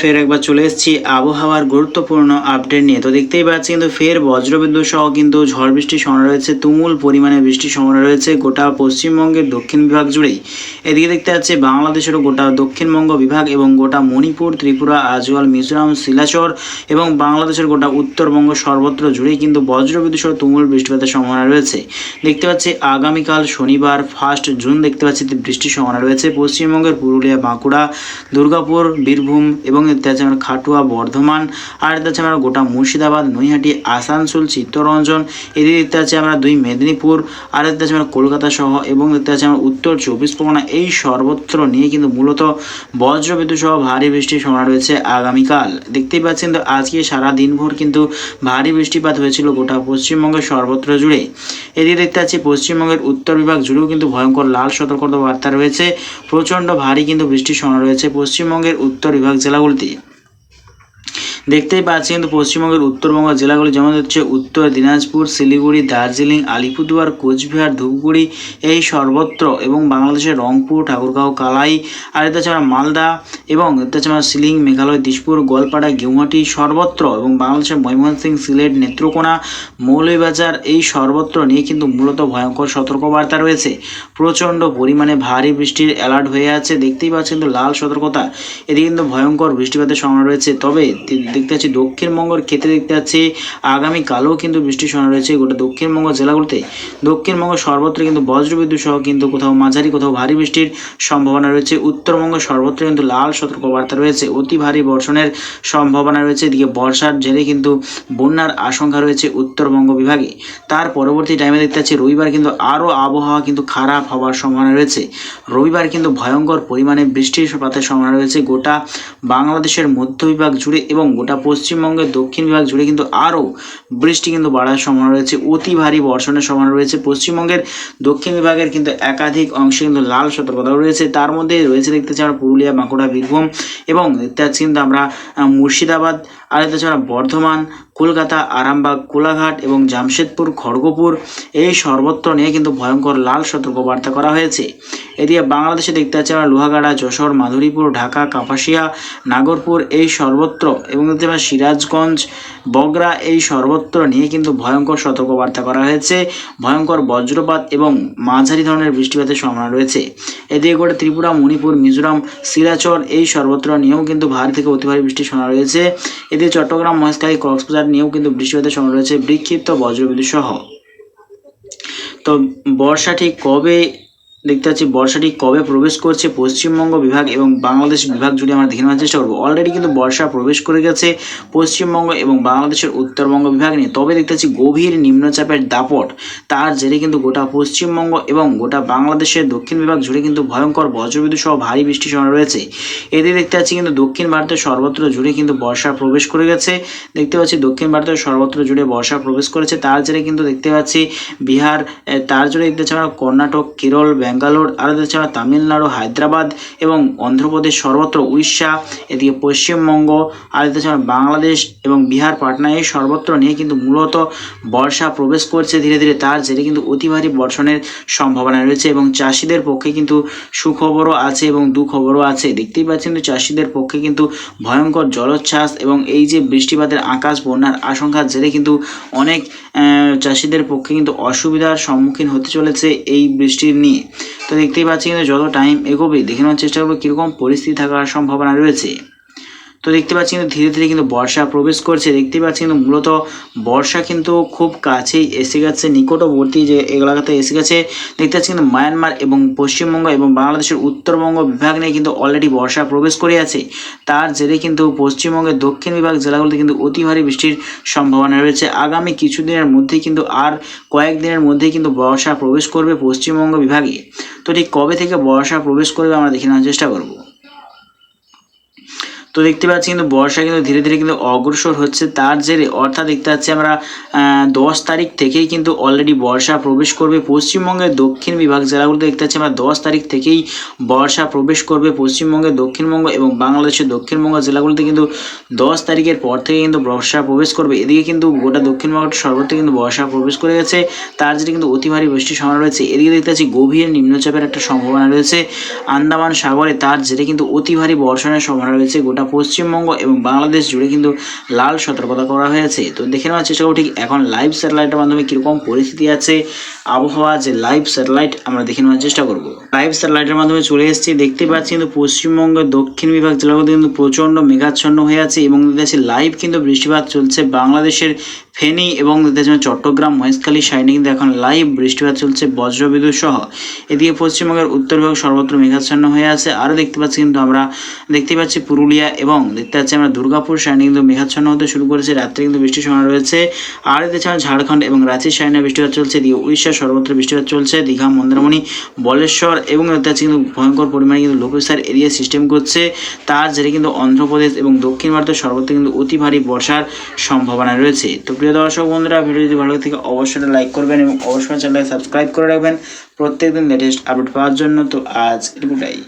ফের একবার চলে এসেছি। আবহাওয়ার গুরুত্বপূর্ণ আপডেট নিয়ে। তো দেখতেই পাচ্ছি কিন্তু ফের বজ্রবিদ্যুৎ সহ কিন্তু ঝড় বৃষ্টির সম্ভাবনা রয়েছে। তুমুল পরিমাণে বৃষ্টির সম্ভাবনা রয়েছে গোটা পশ্চিমবঙ্গের দক্ষিণ বিভাগ জুড়েই। এদিকে দেখতে পাচ্ছি বাংলাদেশেরও গোটা দক্ষিণবঙ্গ বিভাগ এবং গোটা মণিপুর, ত্রিপুরা, আজওয়াল, মিজোরাম, শিলাচর এবং বাংলাদেশের গোটা উত্তরবঙ্গ সর্বত্র জুড়েই কিন্তু বজ্রবিদ্যুৎ সহ তুমুল বৃষ্টিপাতের সম্ভাবনা রয়েছে। দেখতে পাচ্ছি আগামীকাল শনিবার ফার্স্ট জুন দেখতে পাচ্ছি বৃষ্টির সম্ভাবনা রয়েছে। পশ্চিমবঙ্গের পুরুলিয়া, বাঁকুড়া, দুর্গাপুর, বীরভূম এবং দেখতে পাচ্ছি আমরা খাটুয়া, বর্ধমান, আর দেখতে পাচ্ছি আমরা গোটা মুর্শিদাবাদ, নৈহাটি, আসানসোল, চিত্তরঞ্জন, এদিকে দেখতে আছে আমরা দুই মেদিনীপুর, আর দেখতে পাচ্ছি আমরা কলকাতা সহ এবং দেখতে আছে আমরা উত্তর চব্বিশ পরগনা, এই সর্বত্র নিয়ে কিন্তু মূলত বজ্রবিদ্যুৎ সহ ভারী বৃষ্টির সম্ভাবনা রয়েছে আগামীকাল। দেখতেই পাচ্ছেন তো, আজকে সারা দিনভর কিন্তু ভারী বৃষ্টিপাত হয়েছিল গোটা পশ্চিমবঙ্গের সর্বত্র জুড়ে। এদিকে দেখতে পাচ্ছি, পশ্চিমবঙ্গের উত্তর বিভাগ জুড়েও কিন্তু ভয়ঙ্কর লাল সতর্কতা বার্তা রয়েছে। প্রচণ্ড ভারী কিন্তু বৃষ্টির সম্ভাবনা রয়েছে পশ্চিমবঙ্গের উত্তর বিভাগ জেলাগুলিতে। día. দেখতেই পাচ্ছি কিন্তু পশ্চিমবঙ্গের উত্তরবঙ্গ জেলাগুলি যেমন হচ্ছে উত্তর দিনাজপুর, শিলিগুড়ি, দার্জিলিং, আলিপুরদুয়ার, কোচবিহার, ধূপগুড়ি, এই সর্বত্র এবং বাংলাদেশের রংপুর, ঠাকুরগাঁও, কালাই, আর হচ্ছে আমরা মালদা এবং আমরা শিলিং, মেঘালয় দিশপুর গোয়ালপাড়া, গেউহাটি সর্বত্র এবং বাংলাদেশের ময়মনসিংহ সিলেট, নেত্রকোনা, মৌলভীবাজার এই সর্বত্র নিয়ে কিন্তু মূলত ভয়ঙ্কর সতর্কবার্তা রয়েছে। প্রচণ্ড পরিমাণে ভারী বৃষ্টির অ্যালার্ট হয়ে আছে। দেখতেই পাচ্ছেন কিন্তু লাল সতর্কতা। এদিকে কিন্তু ভয়ঙ্কর বৃষ্টিপাতের সম্ভাবনা রয়েছে। তবে দেখতে পাচ্ছি, দক্ষিণবঙ্গের ক্ষেত্রে দেখতে পাচ্ছি আগামীকালও কিন্তু বৃষ্টির সম্ভাবনা রয়েছে গোটা দক্ষিণবঙ্গ জেলাগুলোতে। দক্ষিণবঙ্গ সর্বত্র কিন্তু বজ্রবিদ্যুৎ সহ কিন্তু কোথাও মাঝারি, কোথাও ভারী বৃষ্টির সম্ভাবনা রয়েছে। উত্তরবঙ্গ সর্বত্র কিন্তু লাল সতর্কবার্তা রয়েছে। অতি ভারী বর্ষণের সম্ভাবনা রয়েছে। এদিকে বর্ষার জেরে কিন্তু বন্যার আশঙ্কা রয়েছে উত্তরবঙ্গ বিভাগে। তার পরবর্তী টাইমে দেখতে পাচ্ছি, রবিবার কিন্তু আরও আবহাওয়া কিন্তু খারাপ হওয়ার সম্ভাবনা রয়েছে। রবিবার কিন্তু ভয়ঙ্কর পরিমাণে বৃষ্টিপাতের সম্ভাবনা রয়েছে। গোটা বাংলাদেশের মধ্য বিভাগ জুড়ে এবং পশ্চিমবঙ্গের দক্ষিণ বিভাগ জুড়ে কিন্তু আরও বৃষ্টি কিন্তু বাড়ার সম্ভাবনা রয়েছে। অতি ভারী বর্ষণের সম্ভাবনা রয়েছে। পশ্চিমবঙ্গের দক্ষিণ বিভাগের কিন্তু একাধিক অংশে কিন্তু লাল সতর্কতা রয়েছে। তার মধ্যে রয়েছে দেখতে আমরা পুরুলিয়া, বাঁকুড়া, বীরভূম এবং দেখতে কিন্তু আমরা মুর্শিদাবাদ, আর দেখতে আমরা বর্ধমান, কলকাতা, আরামবাগ, কোলাঘাট এবং জামশেদপুর, খড়গপুর। এই সর্বত্র নিয়ে কিন্তু ভয়ঙ্কর লাল সতর্কবার্তা করা হয়েছে। এদিকে বাংলাদেশে দেখতে পাচ্ছি আমরা লোহাগাড়া, যশোর, মাধুরীপুর, ঢাকা, কাপাসিয়া, নাগরপুর এই সর্বত্র এবং দেখতে পাচ্ছি সিরাজগঞ্জ, বগরা এই সর্বত্র নিয়ে কিন্তু ভয়ঙ্কর সতর্কবার্তা করা হয়েছে। ভয়ঙ্কর বজ্রপাত এবং মাঝারি ধরনের বৃষ্টিপাতের সম্ভাবনা রয়েছে। এদিকে গোটা ত্রিপুরা, মণিপুর, মিজোরাম, সিরাচর এই সর্বত্র নিয়েও কিন্তু ভারী থেকে অতি ভারী বৃষ্টির সম্ভাবনা রয়েছে। এদিকে চট্টগ্রাম, মহেশখালী, কক্সবাজার নিয়েও কিন্তু বৃষ্টিপাতের সম্ভাবনা রয়েছে বিক্ষিপ্ত বজ্রবিদ্যুৎ সহ। তো বর্ষা ঠিক কবে দেখতে পাচ্ছি বর্ষাটি কবে প্রবেশ করছে? পশ্চিমবঙ্গ বিভাগ এবং বাংলাদেশ বিভাগ জুড়ে আমরা দেখে নেওয়ার চেষ্টা করব। অলরেডি কিন্তু বর্ষা প্রবেশ করে গেছে পশ্চিমবঙ্গ এবং বাংলাদেশের উত্তরবঙ্গ বিভাগ নিয়ে। তবে দেখতে পাচ্ছি গভীর নিম্নচাপের দাপট। তার জেরে কিন্তু গোটা পশ্চিমবঙ্গ এবং গোটা বাংলাদেশের দক্ষিণ বিভাগ জুড়ে কিন্তু ভয়ঙ্কর বজ্রবিদ্যুৎ সহ ভারী বৃষ্টির সম্ভাবনা রয়েছে। এতে দেখতে পাচ্ছি কিন্তু দক্ষিণ ভারতের সর্বত্র জুড়ে কিন্তু বর্ষা প্রবেশ করে গেছে। দেখতে পাচ্ছি দক্ষিণ ভারতের সর্বত্র জুড়ে বর্ষা প্রবেশ করেছে। তার জেরে কিন্তু দেখতে পাচ্ছি বিহার তার জুড়ে দেখতে পাচ্ছি আমরা কর্ণাটক, কেরল ব্যাঙ্গালোর, আর আমরা তামিলনাড়ু, হায়দ্রাবাদ এবং অন্ধ্রপ্রদেশ সর্বত্র উড়িষ্যা, এদিকে পশ্চিমবঙ্গ, আর পাচ্ছি বাংলাদেশ এবং বিহার পাটনা এই সর্বত্র নিয়ে কিন্তু মূলত বর্ষা প্রবেশ করছে ধীরে ধীরে। তার জেরে কিন্তু অতি ভারী বর্ষণের সম্ভাবনা রয়েছে এবং চাষিদের পক্ষে কিন্তু সুখবরও আছে এবং দুখবরও আছে। দেখতেই পাচ্ছেন তো চাষিদের পক্ষে কিন্তু ভয়ঙ্কর জলোচ্ছ্বাস এবং এই যে বৃষ্টিপাতের আকাশ, বন্যার আশঙ্কার জেরে কিন্তু অনেক চাষিদের পক্ষে কিন্তু অসুবিধার সম্মুখীন হতে চলেছে এই বৃষ্টির নিয়ে। তো দেখতেই পাচ্ছি কিন্তু যত টাইম এগোবে, দেখে নেওয়ার চেষ্টা করব কীরকম পরিস্থিতি থাকার সম্ভাবনা রয়েছে। তো দেখতে পাচ্ছি কিন্তু ধীরে ধীরে কিন্তু বর্ষা প্রবেশ করছে। দেখতে পাচ্ছি কিন্তু মূলত বর্ষা কিন্তু খুব কাছেই এসে গেছে, নিকটবর্তী যে এলাকাতে এসে গেছে। দেখতে পাচ্ছি কিন্তু মায়ানমার এবং পশ্চিমবঙ্গ এবং বাংলাদেশের উত্তরবঙ্গ বিভাগ নিয়ে কিন্তু অলরেডি বর্ষা প্রবেশ করে আছে। তার জেরে কিন্তু পশ্চিমবঙ্গের দক্ষিণ বিভাগ জেলাগুলোতে কিন্তু অতি ভারী বৃষ্টির সম্ভাবনা রয়েছে। আগামী কিছুদিনের মধ্যেই কিন্তু আর কয়েকদিনের মধ্যেই কিন্তু বর্ষা প্রবেশ করবে পশ্চিমবঙ্গ বিভাগে। তো ঠিক কবে থেকে বর্ষা প্রবেশ করবে আমরা দেখে নেওয়ার চেষ্টা করব। তো দেখতে পাচ্ছি কিন্তু বর্ষা কিন্তু ধীরে ধীরে কিন্তু অগ্রসর হচ্ছে। তার জেরে অর্থাৎ দেখতে পাচ্ছি আমরা দশ তারিখ থেকেই কিন্তু অলরেডি বর্ষা প্রবেশ করবে পশ্চিমবঙ্গের দক্ষিণ বিভাগ জেলাগুলোতে। দেখতে পাচ্ছি আমরা দশ তারিখ থেকেই বর্ষা প্রবেশ করবে পশ্চিমবঙ্গের দক্ষিণবঙ্গ এবং বাংলাদেশের দক্ষিণবঙ্গ জেলাগুলোতে কিন্তু দশ তারিখের পর থেকে কিন্তু বর্ষা প্রবেশ করবে। এদিকে কিন্তু গোটা দক্ষিণবঙ্গের সর্বত্র কিন্তু বর্ষা প্রবেশ করে গেছে। তার জেরে কিন্তু অতি ভারী বৃষ্টির সম্ভাবনা রয়েছে। এদিকে দেখতে পাচ্ছি গভীর নিম্নচাপের একটা সম্ভাবনা রয়েছে। আন্দামান সাগরে তার জেরে কিন্তু অতি ভারী বর্ষণের সম্ভাবনা রয়েছে গোটা গোটা পশ্চিমবঙ্গ এবং বাংলাদেশ জুড়ে কিন্তু লাল সতর্কতা করা হয়েছে। তো দেখে নেওয়ার চেষ্টা করব ঠিক এখন লাইভ স্যাটেলাইটের মাধ্যমে কীরকম পরিস্থিতি আছে, আবহাওয়া যে লাইভ স্যাটেলাইট আমরা দেখে নেওয়ার চেষ্টা করব। লাইভ স্যাটেলাইটের মাধ্যমে চলে এসেছি, দেখতে পাচ্ছি কিন্তু পশ্চিমবঙ্গের দক্ষিণ বিভাগ জেলাগুলোতে কিন্তু প্রচণ্ড মেঘাচ্ছন্ন হয়ে আছে এবং দেখতে লাইভ কিন্তু বৃষ্টিপাত চলছে বাংলাদেশের ফেনী এবং চট্টগ্রাম, মহেশখালী সাইডে কিন্তু এখন লাইভ বৃষ্টিপাত চলছে বজ্রবিদ্যুৎ সহ। এদিকে পশ্চিমবঙ্গের উত্তর বিভাগ সর্বত্র মেঘাচ্ছন্ন হয়ে আছে। আরও দেখতে পাচ্ছি কিন্তু আমরা, দেখতে পাচ্ছি পুরুলিয়া এবং দেখতে পাচ্ছি আমরা দুর্গাপুর সাইডে কিন্তু মেঘাচ্ছন্ন হতে শুরু করেছে। রাত্রে কিন্তু বৃষ্টির সময় রয়েছে। আর দেখতে আমরা ঝাড়খণ্ড এবং রাঁচির সাইডে বৃষ্টিপাত চলছে। এদিকে উড়িষ্যার সর্বত্র বৃষ্টিপাত চলছে। দীঘা, মন্দারমণি, বলেশ্বর এবং দেখতে পাচ্ছি কিন্তু ভয়ঙ্কর পরিমাণে কিন্তু লোকসার এরিয়া সিস্টেম করছে। তার জেরে কিন্তু অন্ধ্রপ্রদেশ এবং দক্ষিণ ভারতের সর্বত্র কিন্তু অতি ভারী বর্ষার সম্ভাবনা রয়েছে। তো প্রিয় দর্শক বন্ধুরা ভিডিও যদি ভালো থেকে, অবশ্যই লাইক করবেন এবং অবশ্যই চ্যানেলকে সাবস্ক্রাইব করে রাখবেন। প্রত্যেকদিন লেটেস্ট আপডেট পাওয়ার জন্য তো আজ এটুকুটাই।